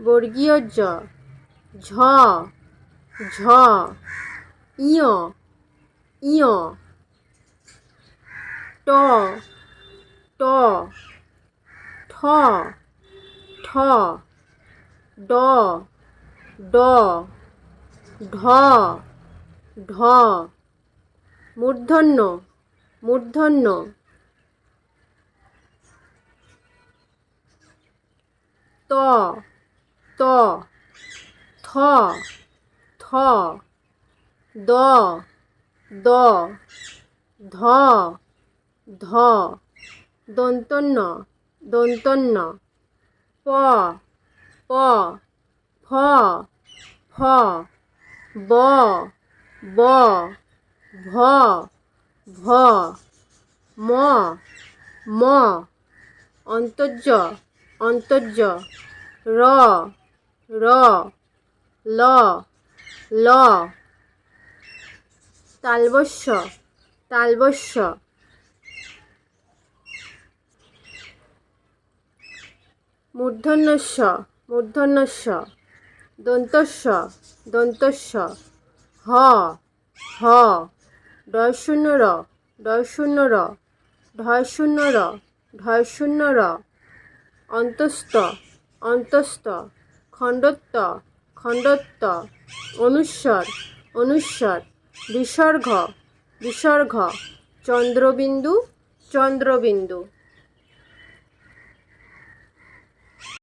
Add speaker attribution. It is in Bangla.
Speaker 1: বর্গীয় জ, ঝ ঝ, ইয় ইয়, ট ট, ঠ ঠ, ড ড, ঢ ঢ, মূর্ধন্য মূর্ধন্য। ত ত, থ থ, দ দ, ধ ধ, দন্তন্য দন্তন্য, প প, ফ ফ, ব ব, ভ ভ, ম ম, অন্তর্য অন্তর্য, র র, ল ল। তালবস্য তালবস্য। মূর্ধন্যস্য মূর্ধন্যস্য। দন্তস্য দন্তস্য। হ হ। ডয় র ডয় র ঢয় র ঢয় র অন্তস্থ অন্তস্থ। খণ্ডত্ব খণ্ডত্ব অনুস্বর অনুস্বর বিসর্গ বিসর্গ চন্দ্রবিন্দু চন্দ্রবিন্দু।